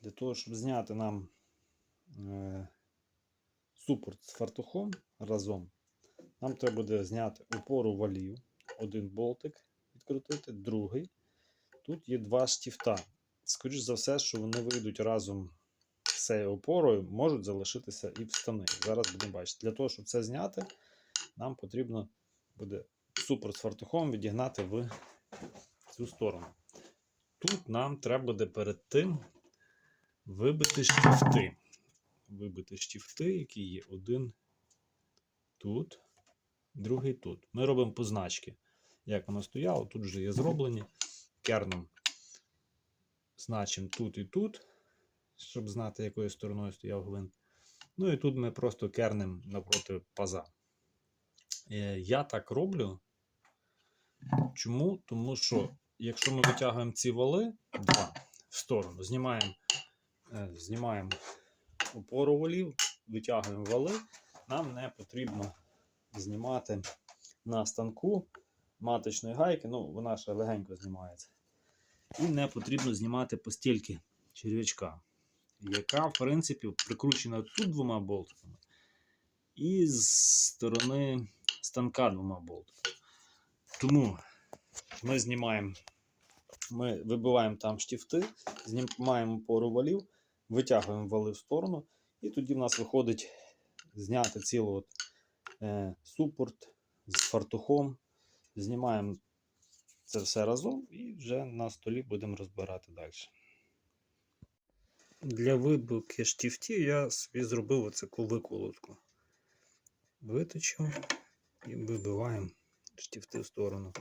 Для того, щоб зняти нам е, супорт з фартухом разом, нам треба буде зняти опору валів, один болтик відкрутити, другий. Тут є два штифта. Скоріше за все, що вони вийдуть разом з цією опорою, можуть залишитися і в штани. Зараз будемо бачити. Для того, щоб це зняти, нам потрібно буде супорт з фартухом відігнати в цю сторону. Тут нам треба буде перед тим вибити штифти. Вибити штифти, які є один тут, другий тут. Ми робимо позначки, як воно стояло. Тут вже є зроблені. Керном значимо тут і тут, щоб знати, якою стороною стояв гвинт. Ну і тут ми просто кернем напроти паза. Е, Я так роблю. Чому? Тому що, якщо ми витягуємо ці вали два в сторону, знімаємо, знімаємо опору валів, витягуємо вали, нам не потрібно знімати на станку маточної гайки, ну вона ще легенько знімається. І не потрібно знімати постільки черв'ячка, яка, в принципі, прикручена тут двома болтиками, і з сторони станка двома болтиками. Тому ми знімаємо, ми вибиваємо там штифти, знімаємо опору валів, витягуємо вали в сторону, і тоді в нас виходить зняти цілий от, е, супорт з фартухом. Знімаємо це все разом і вже на столі будемо розбирати далі. Для вибивки штифтів я собі зробив оцяку виколотку. Виточив і вибиваємо штифти в сторону.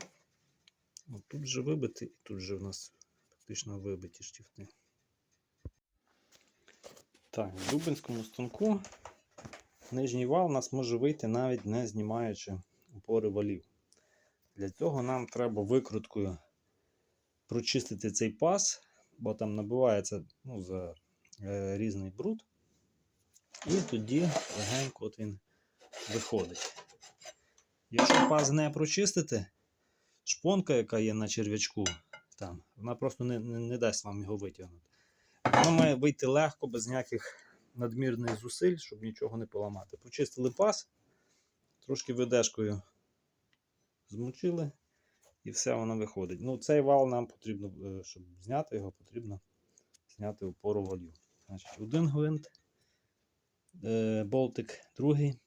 От тут же вибити, і тут же в нас фактично вибиті штифти. Так, в дубинському станку нижній вал у нас може вийти навіть не знімаючи опори валів. Для цього нам треба викруткою прочистити цей паз, бо там набивається ну, за е, різний бруд. І тоді легенько от він виходить. Якщо паз не прочистити, шпонка, яка є на черв'ячку, там, вона просто не, не, не дасть вам його витягнути. Воно має вийти легко, без ніяких надмірних зусиль, щоб нічого не поламати. Почистили паз, трошки видешкою змочили, і все воно виходить. Ну, цей вал нам потрібно, е, щоб зняти його, потрібно зняти опору валів. Значить, один гвинт, е, болтик, другий.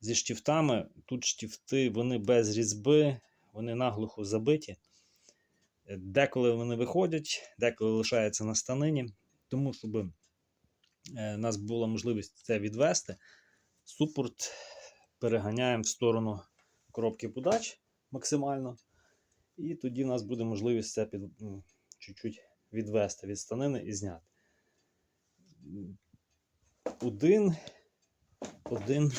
Зі штифтами. Тут штифти вони без різьби, вони наглухо забиті. Е, Деколи вони виходять, деколи лишаються на станині. Тому, щоб е, у нас була можливість це відвести, супорт переганяємо в сторону коробки подач максимально. І тоді в нас буде можливість це під, ну, чуть-чуть відвести від станини і зняти. Один, один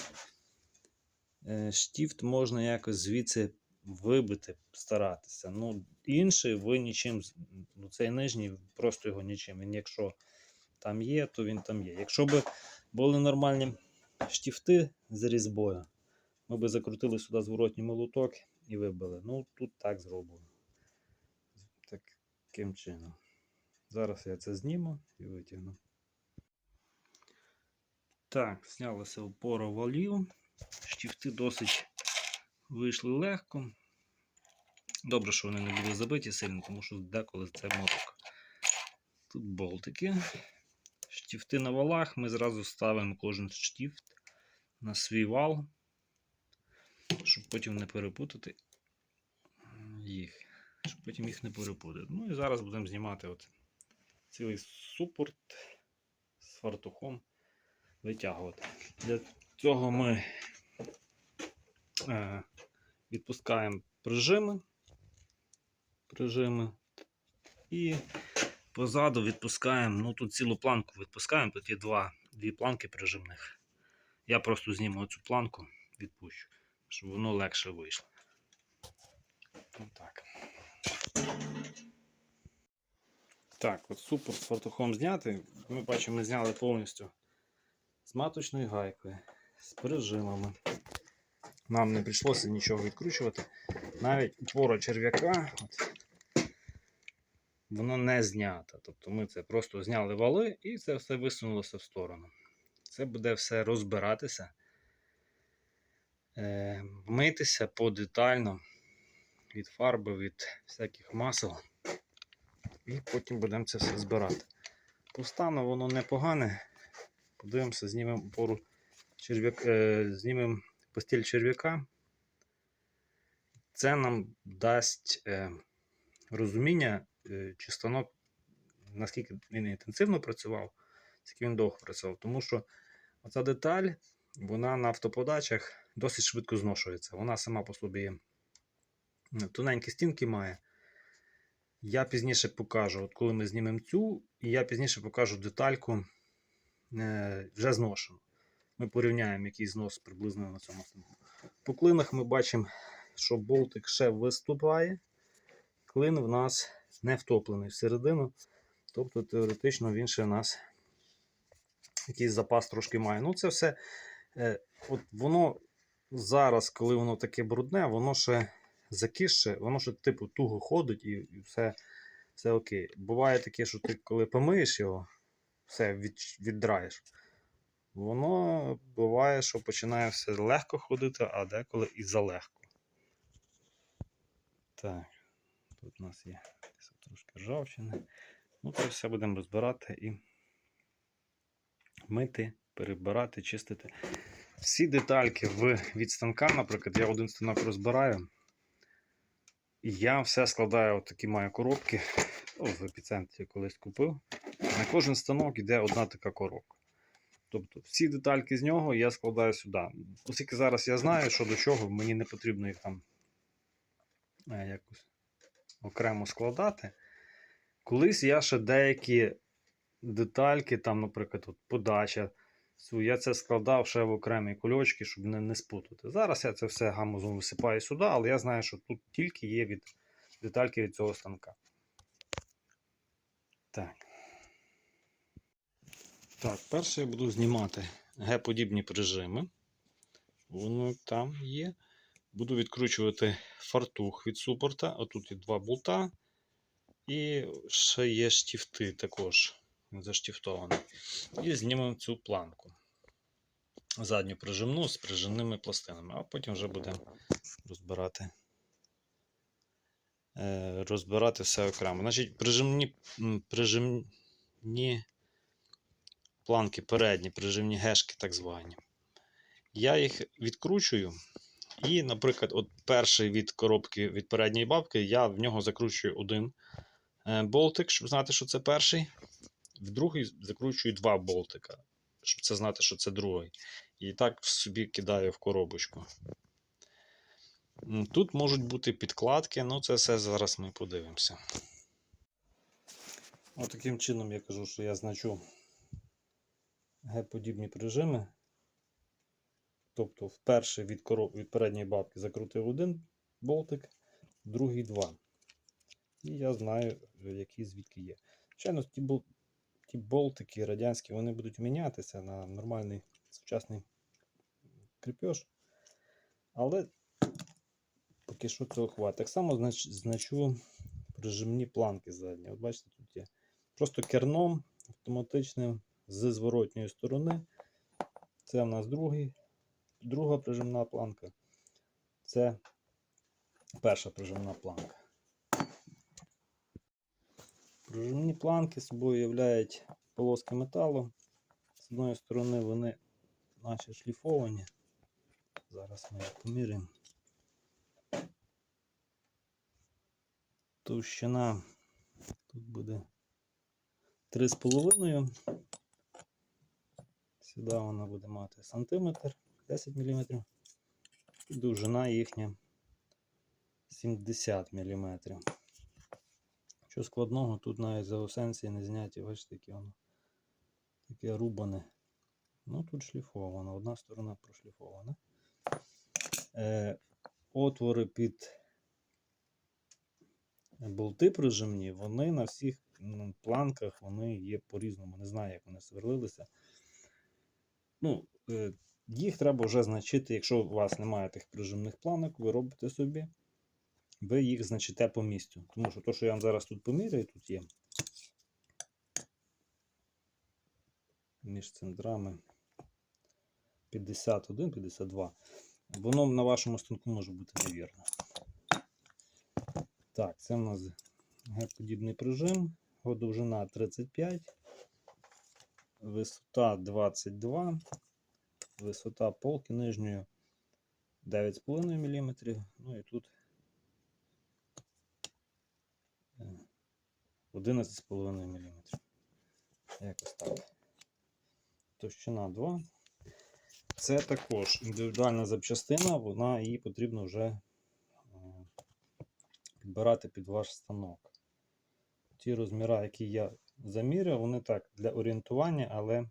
е, штифт можна якось звідси вибити, старатися. Ну, інший ви нічим, ну, цей нижній, просто його нічим. Він якщо там є, то він там є. Якщо б були нормальні штифти з різьбою, ми б закрутили сюди зворотній молоток і вибили. Ну, тут так зроблено. Таким чином. Зараз я це зніму і витягну. Так, знялася опора валів. Штифти досить вийшли легко. Добре, що вони не були забиті сильно, тому що деколи це моток. Тут болтики. Штифти на валах. Ми зразу ставимо кожен штифт на свій вал, щоб потім не перепутати їх. Щоб потім їх не перепутати. Ну і зараз будемо знімати от цілий супорт з фартухом витягувати. Для цього ми е, відпускаємо прижими, прижими і позаду відпускаємо, ну тут цілу планку відпускаємо, тут є два, дві планки прижимних. Я просто зніму цю планку, відпущу, щоб воно легше вийшло. Отак. Так, от супер з фартухом зняти. Ми бачимо, ми зняли повністю з маточною гайкою, з прижимами. Нам не прийшлося нічого відкручувати. Навіть твора черв'яка от, воно не знято. Тобто ми це просто зняли вали і це все висунулося в сторону. Це буде все розбиратися, е, митися подетально від фарби, від всяких масел. І потім будемо це все збирати. По стану воно непогане. Подивимося, знімемо пору черв'як, е, знімемо постіль черв'яка. Це нам дасть е, розуміння, е, чи станок, наскільки він інтенсивно працював, скільки він довго працював. Тому що оця деталь, вона на автоподачах досить швидко зношується. Вона сама по собі е, тоненькі стінки має. Я пізніше покажу, от коли ми знімемо цю, і я пізніше покажу детальку е, вже зношену. Ми порівняємо, який знос приблизно на цьому станку. По клинах ми бачимо, що болтик ще виступає. Клин в нас не втоплений всередину. Тобто, теоретично він ще в нас якийсь запас трошки має. Ну, це все. Е, от воно зараз, коли воно таке брудне, воно ще закисше, воно ще типу туго ходить і все, все окей. Буває таке, що ти коли помиєш його, все від, віддраєш. Воно буває, що починає все легко ходити, а деколи і залегко. Так, тут у нас є трошки ржавчини. Ну, це все будемо розбирати і мити, перебирати, чистити. Всі детальки в, від станка, наприклад, я один станок розбираю. І я все складаю, от такі маю коробки. Ну, в епіцентрі колись купив. На кожен станок йде одна така коробка. Тобто всі детальки з нього я складаю сюди. Оскільки зараз я знаю, що до чого, мені не потрібно їх там е, якось окремо складати. Колись я ще деякі детальки, там, наприклад, от подача, я це складав ще в окремі кульочки, щоб не, не спутати. Зараз я це все гамузом висипаю сюди, але я знаю, що тут тільки є від детальки від цього станка. Так. Так, перше я буду знімати Г-подібні прижими. Воно там є. Буду відкручувати фартух від супорта. Отут є два болта. І ще є штифти також. Він заштифтований. І знімемо цю планку. Задню прижимну з прижимними пластинами, а потім вже будемо розбирати. е, Розбирати все окремо. Значить, прижимні, прижимні планки передні, прижимні гешки, так звані. Я їх відкручую. І, наприклад, от перший від коробки від передньої бабки, я в нього закручую один е, болтик, щоб знати, що це перший. В другий закручую два болтика, щоб це знати, що це другий. І так собі кидаю в коробочку. Тут можуть бути підкладки, ну це все зараз ми подивимося. От чином я кажу, що я значу Г-подібні прижими. Тобто, вперше від, короб... від передньої бабки закрутив один болтик, другий два. І я знаю, які звідки є. Звичайно, ті, бол... ті болтики радянські вони будуть мінятися на нормальний сучасний кріпеж. Але поки що цього хватить. Так само знач... значу прижимні планки задні. От бачите, тут є просто керном автоматичним з зворотньої сторони. Це в нас другий, друга прижимна планка. Це перша прижимна планка. Прижимні планки собою являють полоски металу. З одної сторони вони наче шліфовані. Зараз ми їх поміряємо. Товщина тут буде 3,5. Сюди вона буде мати сантиметр, 10 мм. І довжина їхня 70 мм. Що складного, тут навіть заосенції не зняті, бачите, таке воно таке рубане. Ну тут шліфовано, одна сторона прошліфована. Е, отвори під болти прижимні, вони на всіх планках вони є по-різному. Не знаю, як вони сверлилися. Ну, е, їх треба вже значити, якщо у вас немає тих прижимних планок, ви робите собі ви їх значите по місцю. Тому що то, що я вам зараз тут поміряю, тут є. Між центрами 51, 52. Воно на вашому станку може бути невірно. Так, це в нас Г-подібний прижим, його довжина 35, висота 22, висота полки нижньої 9,5 мм. Ну і тут е, 11,5 мм. Якось так. Товщина 2. Це також індивідуальна запчастина, вона її потрібно вже е, підбирати під ваш станок. Ті розміри, які я заміряв, вони так для орієнтування, але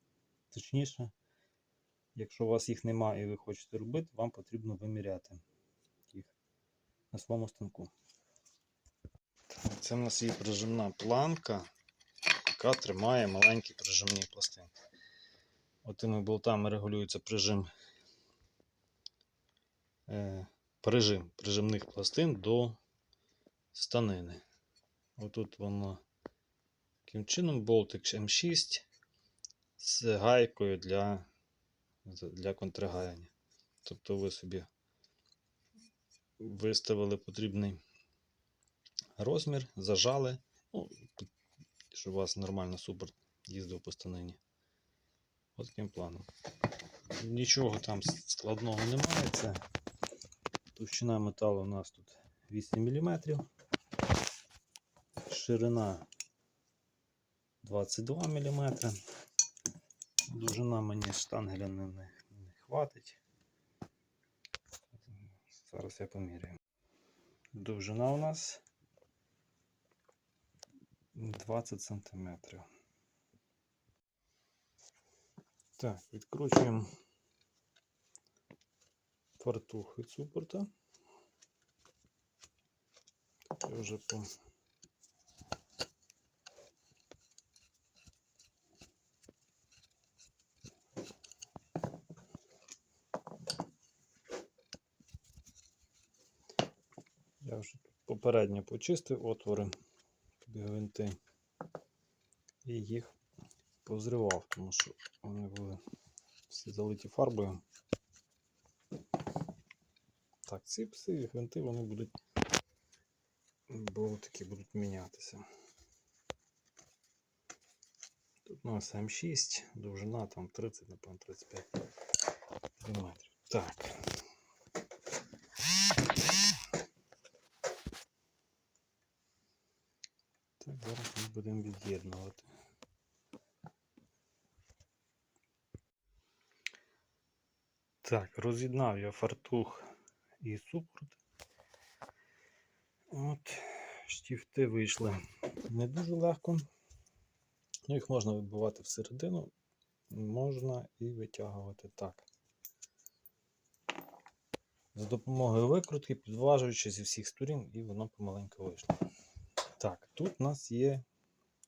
точніше, якщо у вас їх немає і ви хочете робити, вам потрібно виміряти їх на своєму станку. Це в нас є прижимна планка, яка тримає маленькі прижимні пластинки. Отими болтами регулюється прижим, е, прижим прижимних пластин до станини. Отут воно таким чином болтик М6 з гайкою для, для контргаяння. Тобто ви собі виставили потрібний розмір, зажали, ну, щоб у вас нормально супер їздив по станині. Ось таким планом. Нічого там складного немає. Це товщина металу у нас тут 8 мм. Ширина 22 мм. Довжина мені штангеля не, не, не хватить. Зараз я поміряю. Довжина у нас 20 сантиметрів. Так, відкручуємо фартух від супорта. Я вже по Я вже попередньо почистив отвори під гвинти і їх позривав, тому що вони були всі залиті фарбою. Так, ці пси гвинти вони будуть болтики будуть мінятися. Тут у нас М6, довжина там 30, напевно, 35 мм. Так, зараз ми будемо від'єднувати. Так, роз'єднав я фартух і супорт. От, штифти вийшли не дуже легко. Ну, їх можна вибивати всередину, можна і витягувати так. За допомогою викрутки, підважуючи зі всіх сторін, і воно помаленьку вийшло. Так, тут у нас є,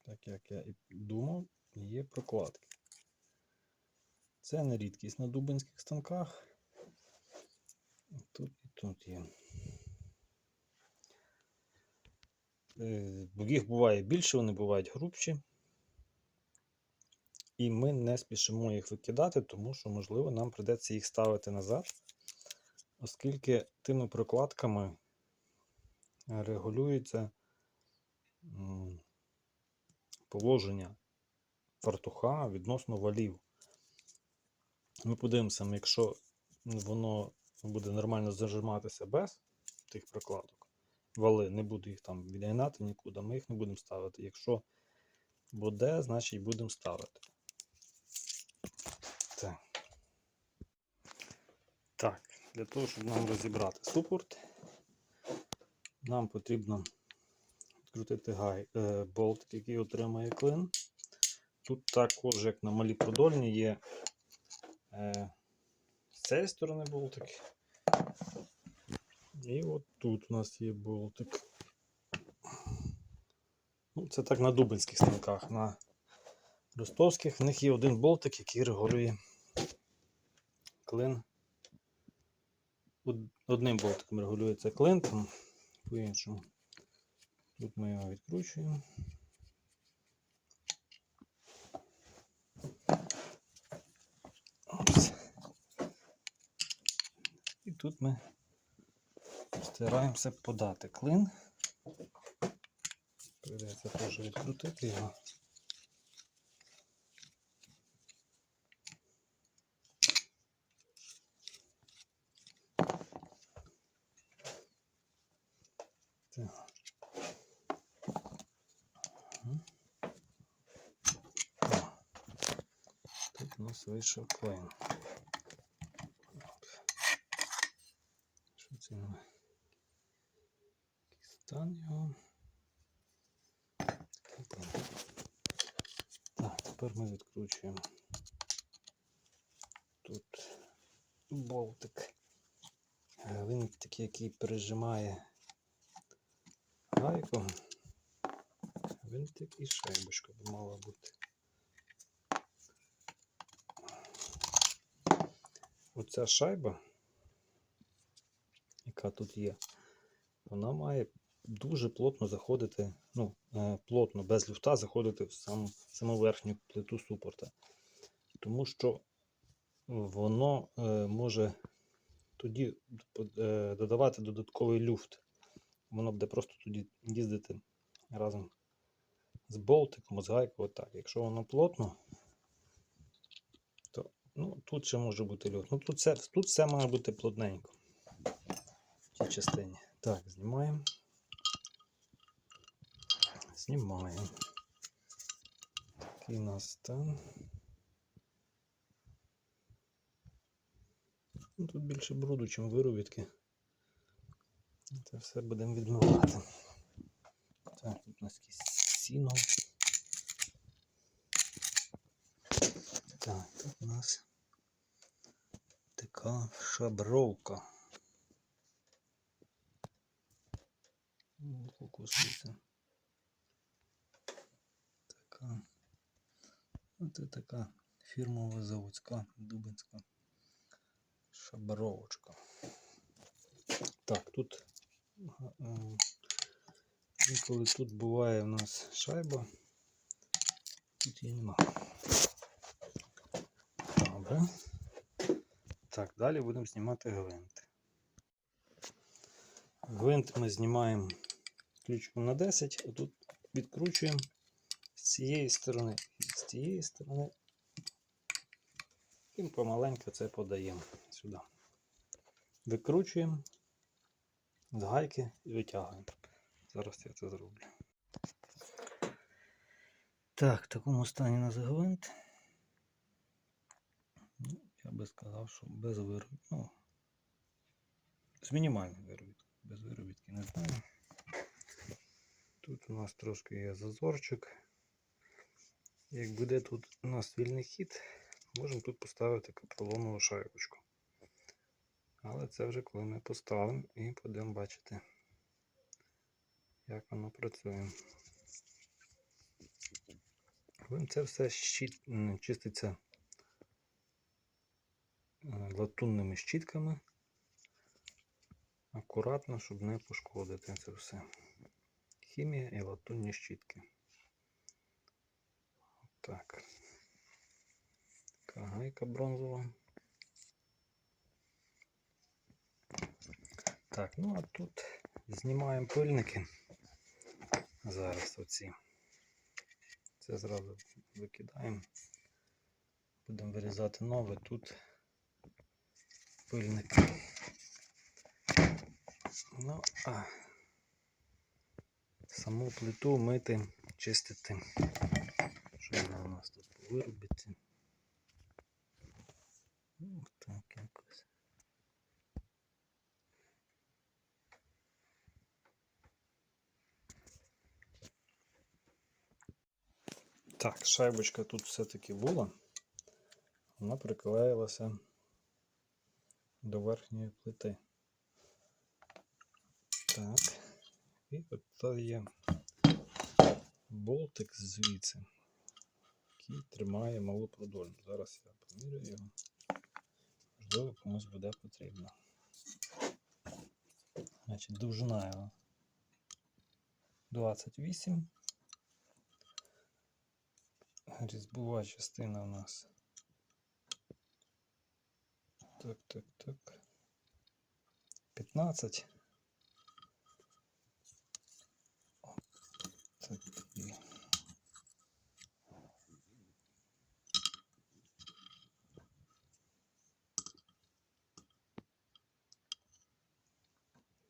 так як я і думав, є прокладки. Це не рідкість на дубинських станках. Тут і тут є. Е, Їх буває більше, вони бувають грубші. І ми не спішимо їх викидати, тому що, можливо, нам прийдеться їх ставити назад, оскільки тими прокладками регулюється положення фартуха відносно валів. Ми подивимося, якщо воно буде нормально зажиматися без тих прокладок, вали, не буду їх там відгинати нікуди, ми їх не будемо ставити. Якщо буде, значить будемо ставити. Так. Так, для того, щоб нам розібрати супорт, нам потрібно відкрутити гай, е, болтик, який отримає клин. Тут також, як на малі продольні, є е, з цієї сторони болтик. І от тут у нас є болтик. Ну, це так на дубинських станках. На ростовських в них є один болтик, який регулює клин. Одним болтиком регулюється клин, там по-іншому. Тут ми його відкручуємо. І тут ми стараємося подати клин. Придеться теж відкрутити його. Нас вийшов. Що це? Який стан його? Так, тепер ми відкручуємо. Тут болтик. Він такий, який пережимає гайку. Він такий шайбочка б мала бути. Оця шайба, яка тут є, вона має дуже плотно заходити, ну, е, плотно, без люфта заходити в саму, саму верхню плиту супорта. Тому що воно е, може тоді е, додавати додатковий люфт. Воно буде просто тоді їздити разом з болтиком, з гайкою. Отак. Якщо воно плотно, ну, тут ще може бути люфт. Ну, тут, все, тут все має бути плотненько в цій частині. Так, знімаємо. Знімаємо. Такий у нас стан. Ну, тут більше бруду, ніж виробітки. Це все будемо відмивати. Так, тут у нас якийсь сіно. Так, тут у нас така шабровка. Ну, Фокусується. Така. Оце така фірмова заводська дубинська шабровочка. Так, тут е, інколи тут буває у нас шайба. Тут її нема. Добре. Так, далі будемо знімати гвинт. Гвинт ми знімаємо ключиком на 10, а тут відкручуємо з цієї сторони і з цієї сторони. І помаленьку це подаємо сюди. Викручуємо з гайки і витягуємо. Зараз я це зроблю. Так, в такому стані у нас гвинт. Ну, я би сказав, що без виробітки. Ну, з мінімальною виробіткою. Без виробітки не знаю. Тут у нас трошки є зазорчик. Як буде тут у нас вільний хід, можемо тут поставити капролонову шайбочку. Але це вже коли ми поставимо і будемо бачити, як воно працює. Це все чиститься латунними щітками. Акуратно, щоб не пошкодити це все. Хімія і латунні щітки. Так. Така гайка бронзова. Так, ну а тут знімаємо пильники. Зараз оці. Це зразу викидаємо. Будемо вирізати нове тут пильник. Ну, а саму плиту мити, чистити. Що вона у нас тут виробити? Ну, так якось. Так, шайбочка тут все-таки була. Вона приклеїлася до верхньої плити. Так. І от тут є болтик звідси, який тримає малу продольну. Зараз я поміряю його. Можливо, комусь буде потрібно. Значить, довжина його 28. Різьбова частина у нас. Так, так, так. 15. Так, і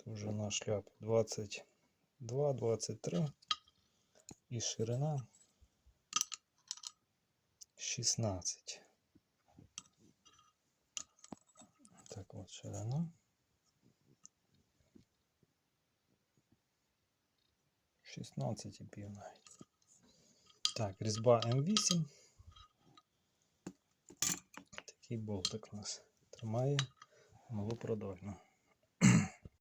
Довжина шляпи 22, 23 і ширина 16. Ширина. 16 і пів навіть. Так, різьба М8. Такий болтик у нас тримає малопродольно.